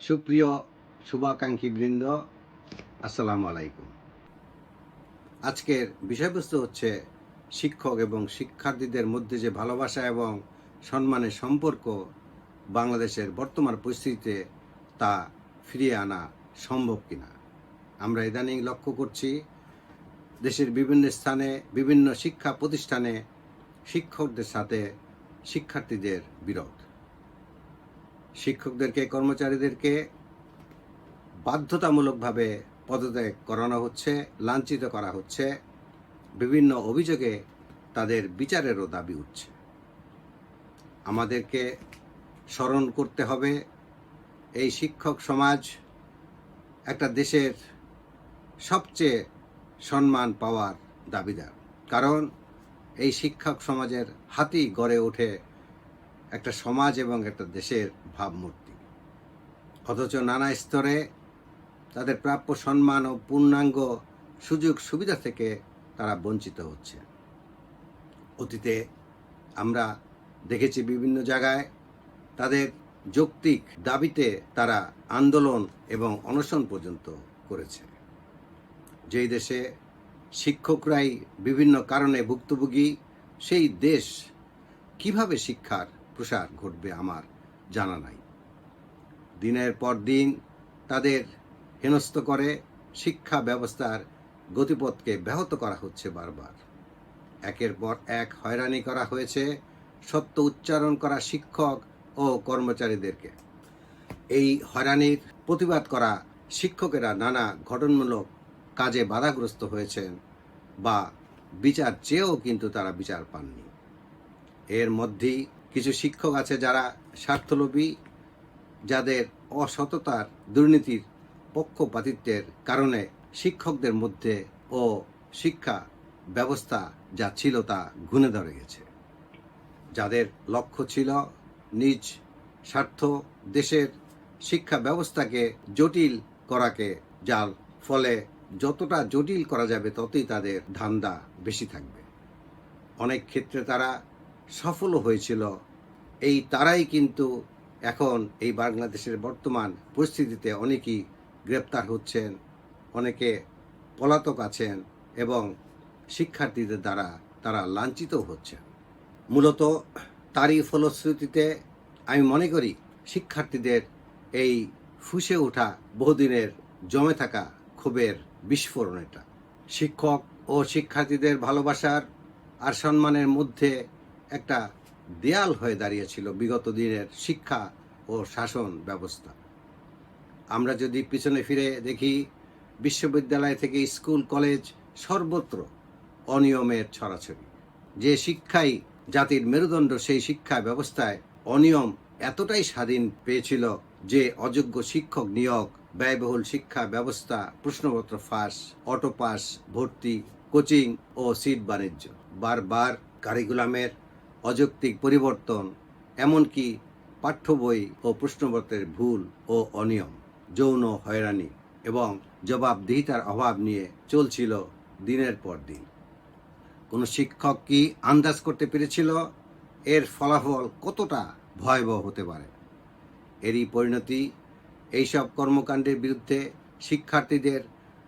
সুপ্রিয় শুভাকাঙ্ক্ষী বৃন্দ, আসসালামু আলাইকুম। আজকের বিষয়বস্তু হচ্ছে শিক্ষক এবং শিক্ষার্থীদের মধ্যে যে ভালোবাসা এবং সম্মানের সম্পর্ক বাংলাদেশের বর্তমান পরিস্থিতিতে তা ফিরিয়ে আনা সম্ভব কিনা। আমরা ইদানিং লক্ষ্য করছি দেশের বিভিন্ন স্থানে, বিভিন্ন শিক্ষা প্রতিষ্ঠানে শিক্ষকদের সাথে শিক্ষার্থীদের বিরোধ। শিক্ষকদেরকে, কর্মচারীদেরকে বাধ্যতামূলকভাবে পদত্যাগ করানো হচ্ছে, লাঞ্ছিত করা হচ্ছে। বিভিন্ন অভিযোগে তাদের বিচারেরও দাবি উঠছে। আমাদেরকে স্মরণ করতে হবে, এই শিক্ষক সমাজ একটা দেশের সবচেয়ে সম্মান পাওয়ার দাবিদার। কারণ এই শিক্ষক সমাজের হাতেই গড়ে ওঠে একটা সমাজ এবং একটা দেশের ভাবমূর্তি। অথচ নানা স্তরে তাদের প্রাপ্য সম্মান ও পূর্ণাঙ্গ সুযোগ সুবিধা থেকে তারা বঞ্চিত হচ্ছে। অতীতে আমরা দেখেছি বিভিন্ন জায়গায় তাদের যৌক্তিক দাবিতে তারা আন্দোলন এবং অনশন পর্যন্ত করেছে। যেই দেশে শিক্ষকরাই বিভিন্ন কারণে ভুক্তভোগী, সেই দেশ কীভাবে শিক্ষার প্রসার ঘটবে আমার জানা নাই। দিনের পর দিন তাদের হেনস্থ করে শিক্ষা ব্যবস্থার গতিপথকে ব্যাহত করা হচ্ছে বারবার। একের পর এক হয়রানি করা হয়েছে সত্য উচ্চারণ করা শিক্ষক ও কর্মচারীদেরকে। এই হয়রানির প্রতিবাদ করা শিক্ষকেরা নানা ঘটনমূলক কাজে বাধাগ্রস্ত হয়েছেন বা বিচার চেয়েও কিন্তু তারা বিচার পাননি। এর মধ্যেই কিছু শিক্ষক আছে যারা স্বার্থলোভী, যাদের অসততার দুর্নীতির পক্ষপাতিত্বের কারণে শিক্ষকদের মধ্যে ও শিক্ষা ব্যবস্থা যা ছিল তা গুনে ধরে গেছে। যাদের লক্ষ্য ছিল নিজ স্বার্থ দেশের শিক্ষা ব্যবস্থাকে জটিল করাকে, যার ফলে যতটা জটিল করা যাবে ততই তাদের ধান্দা বেশি থাকবে। অনেক ক্ষেত্রে তারা সফলও হয়েছিল এই তারাই কিন্তু এখন এই বাংলাদেশের বর্তমান পরিস্থিতিতে অনেকেই গ্রেপ্তার হচ্ছেন, অনেকে পলাতক আছেন এবং শিক্ষার্থীদের দ্বারা তারা লাঞ্ছিত হচ্ছেন। মূলত তারই ফলশ্রুতিতে আমি মনে করি শিক্ষার্থীদের এই ফুসে ওঠা বহুদিনের জমে থাকা ক্ষোভের বিস্ফোরণ এটা। শিক্ষক ও শিক্ষার্থীদের ভালোবাসার আর সম্মানের মধ্যে একটা দেয়াল হয়ে দাঁড়িয়েছিল বিগত দিনের শিক্ষা ও শাসন ব্যবস্থা। আমরা যদি পিছনে ফিরে দেখি, বিশ্ববিদ্যালয় থেকে স্কুল, কলেজ সর্বত্র অনিয়মের ছড়াছড়ি। যে শিক্ষাই জাতির মেরুদণ্ড, সেই শিক্ষা ব্যবস্থায় অনিয়ম এতটাই স্বাধীন পেয়েছিল যে অযোগ্য শিক্ষক নিয়োগ, ব্যয়বহুল শিক্ষা ব্যবস্থা, প্রশ্নপত্র ফাঁস, অটো পাস, ভর্তি, কোচিং ও সিট বাণিজ্য। বারবার কারিকুলামের অযৌক্তিক পরিবর্তন, এমনকি পাঠ্য বই ও প্রশ্নপত্রের ভুল ও অনিয়ম, যৌন হয়রানি এবং জবাবদিহিতার অভাব নিয়ে চলছিল দিনের পর দিন। কোনো শিক্ষক কি আন্দাজ করতে পেরেছিল এর ফলাফল কতটা ভয়াবহ হতে পারে? এরই পরিণতি এইসব কর্মকাণ্ডের বিরুদ্ধে শিক্ষার্থীদের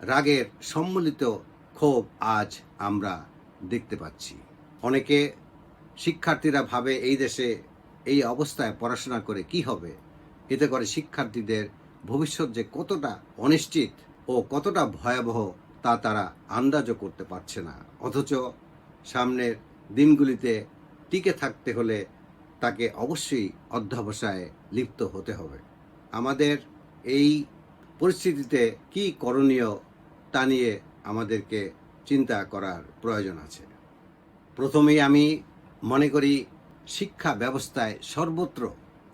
রাগের সম্মিলিত ক্ষোভ আজ আমরা দেখতে পাচ্ছি। অনেকে শিক্ষার্থীরা ভাবে এই দেশে এই অবস্থায় পড়াশোনা করে কি হবে? এতে করে শিক্ষার্থীদের ভবিষ্যৎ যে কতটা অনিশ্চিত ও কতটা ভয়াবহ তা তারা আন্দাজও করতে পারছে না। অথচ সামনের দিনগুলিতে টিকে থাকতে হলে তাকে অবশ্যই অধ্যবসায়ে লিপ্ত হতে হবে। আমাদের এই পরিস্থিতিতে কি করণীয় তা নিয়ে আমাদেরকে চিন্তা করার প্রয়োজন আছে। প্রথমেই আমি মনে করি শিক্ষা ব্যবস্থায় সর্বত্র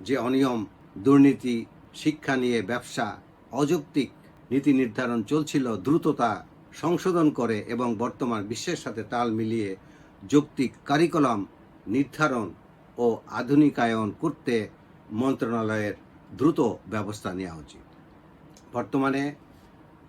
যে অনিয়ম, দুর্নীতি, শিক্ষা নিয়ে ব্যবসা, অযৌক্তিক নীতি নির্ধারণ চলছিল, দ্রুততা সংশোধন করে এবং বর্তমান বিশ্বের সাথে তাল মিলিয়ে যৌক্তিক কারিকুলাম নির্ধারণ ও আধুনিকায়ন করতে মন্ত্রণালয়ের দ্রুত ব্যবস্থা নেওয়া উচিত। বর্তমানে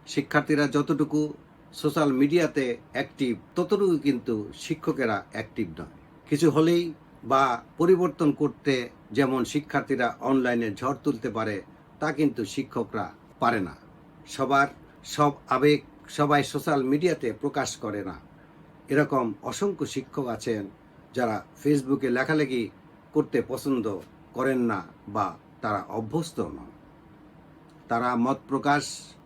শিক্ষার্থীরা যতটুকু সোশ্যাল মিডিয়াতে অ্যাক্টিভ ততটুকু কিন্তু শিক্ষকেরা অ্যাক্টিভ নয়। কিছু হলেই বা পরিবর্তন করতে যেমন শিক্ষার্থীরা অনলাইনে ঝড় তুলতে পারে, তা কিন্তু শিক্ষকরা পারে না। সবার সব আবেগ সবাই সোশ্যাল মিডিয়াতে প্রকাশ করে না। এরকম অসংখ্য শিক্ষক আছেন যারা ফেসবুকে লেখালেখি করতে পছন্দ করেন না বা তারা অভ্যস্ত নন। তারা মত প্রকাশ,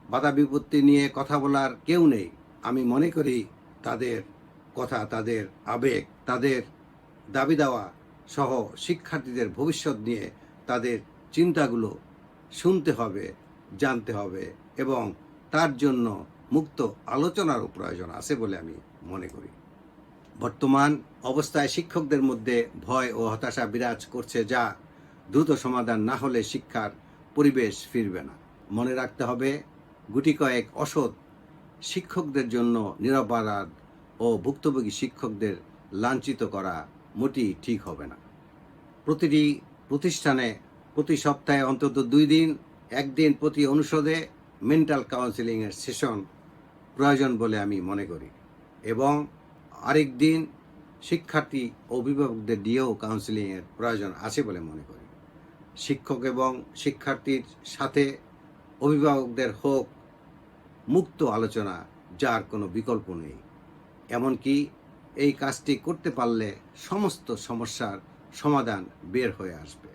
বাধা বিপত্তি নিয়ে কথা বলার কেউ নেই। আমি মনে করি তাদের কথা, তাদের আবেগ, তাদের দাবি দেওয়া সহ শিক্ষার্থীদের ভবিষ্যৎ নিয়ে তাদের চিন্তাগুলো শুনতে হবে, জানতে হবে এবং তার জন্য মুক্ত আলোচনারও প্রয়োজন আছে বলে আমি মনে করি। বর্তমান অবস্থায় শিক্ষকদের মধ্যে ভয় ও হতাশা বিরাজ করছে যা দ্রুত সমাধান না হলে শিক্ষার পরিবেশ ফিরবে না। মনে রাখতে হবে, গুটি কয়েক অসৎ শিক্ষকদের জন্য নিরপরাধ ও ভুক্তভোগী শিক্ষকদের লাঞ্ছিত করা মোটেই ঠিক হবে না। প্রতিটি প্রতিষ্ঠানে প্রতি সপ্তাহে অন্তত দুই দিন, একদিন প্রতি অনুষদে মেন্টাল কাউন্সিলিংয়ের সেশন প্রয়োজন বলে আমি মনে করি এবং আরেক দিন শিক্ষার্থী অভিভাবকদের দিয়েও কাউন্সিলিংয়ের প্রয়োজন আছে বলে মনে করি। শিক্ষক এবং শিক্ষার্থীর সাথে অভিভাবকদের হোক, মুক্ত আলোচনা যার কোনো বিকল্প নেই। এমনকি এই কাজটি করতে পারলে সমস্ত সমস্যার সমাধান বের হয়ে আসবে।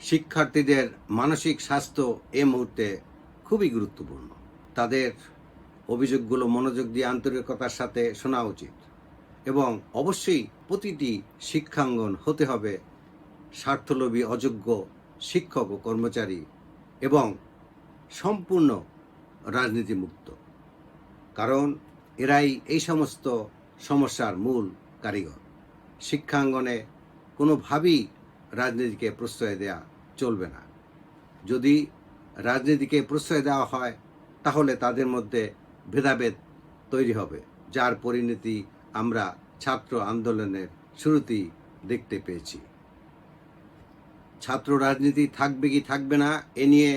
শিক্ষার্থীদের মানসিক স্বাস্থ্য এ মুহূর্তে খুবই গুরুত্বপূর্ণ। তাদের অভিযোগগুলো মনোযোগ দিয়ে আন্তরিকতার সাথে শোনা উচিত এবং অবশ্যই প্রতিটি শিক্ষাঙ্গন হতে হবে স্বার্থলোভী, অযোগ্য শিক্ষক ও কর্মচারী এবং সম্পূর্ণ রাজনীতিমুক্ত। কারণ এরাই এই সমস্ত সমস্যার মূল কারিগর। শিক্ষাঙ্গনে কোনোভাবেই রাজনীতিকে প্রশ্রয় দেওয়া চলবে না। যদি রাজনীতিকে প্রশ্রয় দেওয়া হয়, তাহলে তাদের মধ্যে ভেদাভেদ তৈরি হবে, যার পরিণতি আমরা ছাত্র আন্দোলনের শুরুতেই দেখতে পেয়েছি। ছাত্র রাজনীতি থাকবে কি থাকবে না, এ নিয়ে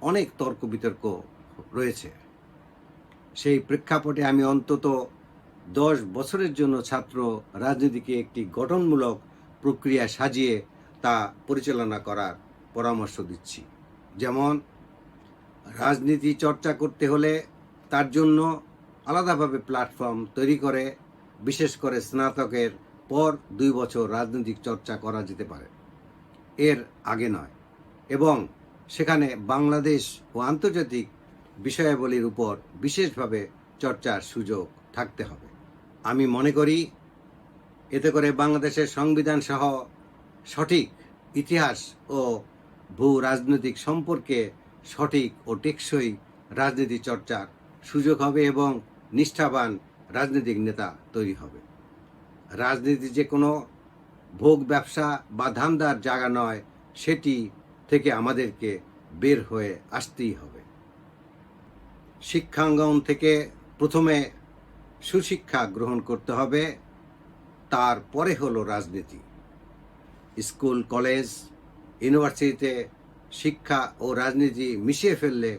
অনেক তর্ক বিতর্ক রয়েছে। সেই প্রেক্ষাপটে আমি অন্তত দশ বছরের জন্য ছাত্র রাজনীতিকে একটি গঠনমূলক প্রক্রিয়া সাজিয়ে তা পরিচালনা করার পরামর্শ দিচ্ছি। যেমন, রাজনীতি চর্চা করতে হলে তার জন্য আলাদাভাবে প্ল্যাটফর্ম তৈরি করে, বিশেষ করে স্নাতকের পর দুই বছর রাজনৈতিক চর্চা করা যেতে পারে। এর আগে নয়। এবং সেখানে বাংলাদেশ ও আন্তর্জাতিক বিষয়াবলীর উপর বিশেষভাবে চর্চার সুযোগ থাকতে হবে। আমি মনে করি এতে করে বাংলাদেশের সংবিধান সহ সঠিক ইতিহাস ও ভূ রাজনৈতিক সম্পর্কে সঠিক ও টেকসই রাজনীতি চর্চার সুযোগ হবে এবং নিষ্ঠাবান রাজনৈতিক নেতা তৈরি হবে। রাজনীতি যে কোনো ভোগ ব্যবসা বা ধান্দার জায়গা নয়, সেটি থেকে আমাদেরকে বের হয়ে আসতেই হবে। শিক্ষাঙ্গন থেকে প্রথমে সুশিক্ষা গ্রহণ করতে হবে। তারপরে হলো রাজনীতি। স্কুল, কলেজ, ইউনিভার্সিটিতে শিক্ষা ও রাজনীতি মিশিয়ে ফেললে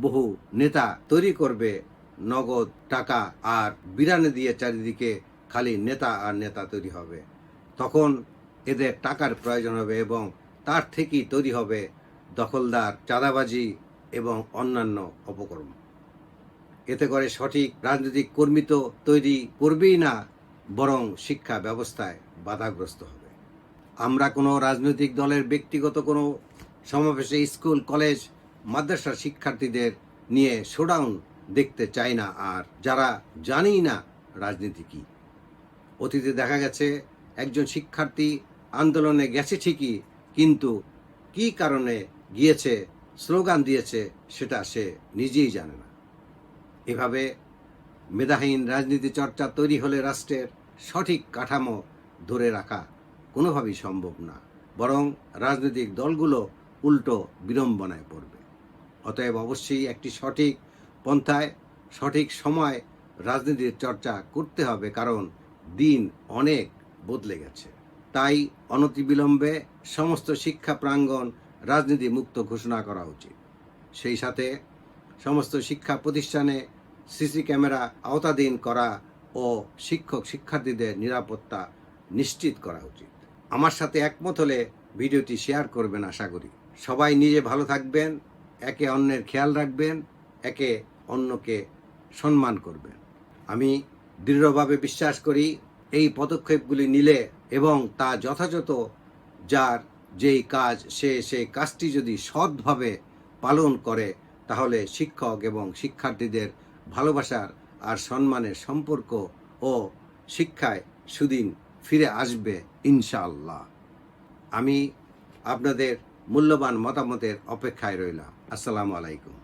বহু নেতা তৈরি করবে নগদ টাকা আর বিরানি দিয়ে চারিদিকে খালি নেতা আর নেতা তৈরি হবে। তখন এদের টাকার প্রয়োজন হবে এবং তার থেকেই তৈরি হবে দখলদার, চাঁদাবাজি এবং অন্যান্য অপকর্ম। এতে করে সঠিক রাজনৈতিক কর্মী তো তৈরি করবেই না, বরং শিক্ষা ব্যবস্থায় বাধাগ্রস্ত হবে। আমরা কোনো রাজনৈতিক দলের ব্যক্তিগত কোনো সমাবেশে স্কুল, কলেজ, মাদ্রাসার শিক্ষার্থীদের নিয়ে শোডাউন দেখতে চাই না, আর যারা জানেই না রাজনীতি কি। অতীতে দেখা গেছে, একজন শিক্ষার্থী আন্দোলনে গেছে ঠিকই, কিন্তু কি কারণে গিয়েছে, স্লোগান দিয়েছে, সেটা সে নিজেই জানে না। এভাবে মেধাহীন রাজনীতি চর্চা তৈরি হলে রাষ্ট্রের সঠিক কাঠামো ধরে রাখা কোনোভাবেই সম্ভব না, বরং রাজনৈতিক দলগুলো উল্টো বিড়ম্বনায় পড়বে। অতএব অবশ্যই একটি সঠিক পন্থায়, সঠিক সময় রাজনীতির চর্চা করতে হবে, কারণ দিন অনেক বদলে গেছে। তাই অনতিবিলম্বে সমস্ত শিক্ষা প্রাঙ্গণ রাজনীতি মুক্ত ঘোষণা করা উচিত। সেই সাথে সমস্ত শিক্ষা প্রতিষ্ঠানে সিসি ক্যামেরা আওতাধীন করা ও শিক্ষক শিক্ষার্থীদের নিরাপত্তা নিশ্চিত করা উচিত। আমার সাথে একমত হলে ভিডিওটি শেয়ার করবেন আশা করি। সবাই নিজে ভালো থাকবেন, একে অন্যের খেয়াল রাখবেন, একে অন্যকে সম্মান করবেন। আমি দৃঢ়ভাবে বিশ্বাস করি, এই পদক্ষেপগুলি নিলে এবং তা যথাযথ, যার যেই কাজ সে সেই কাজটি যদি সৎভাবে পালন করে তাহলে শিক্ষক এবং শিক্ষার্থীদের ভালোবাসার আর সম্মানের সম্পর্ক ও শিক্ষায় সুদিন ফিরে আসবে ইনশাআল্লাহ। আমি আপনাদের মূল্যবান মতামতের অপেক্ষায় রইলাম। আসসালামু আলাইকুম।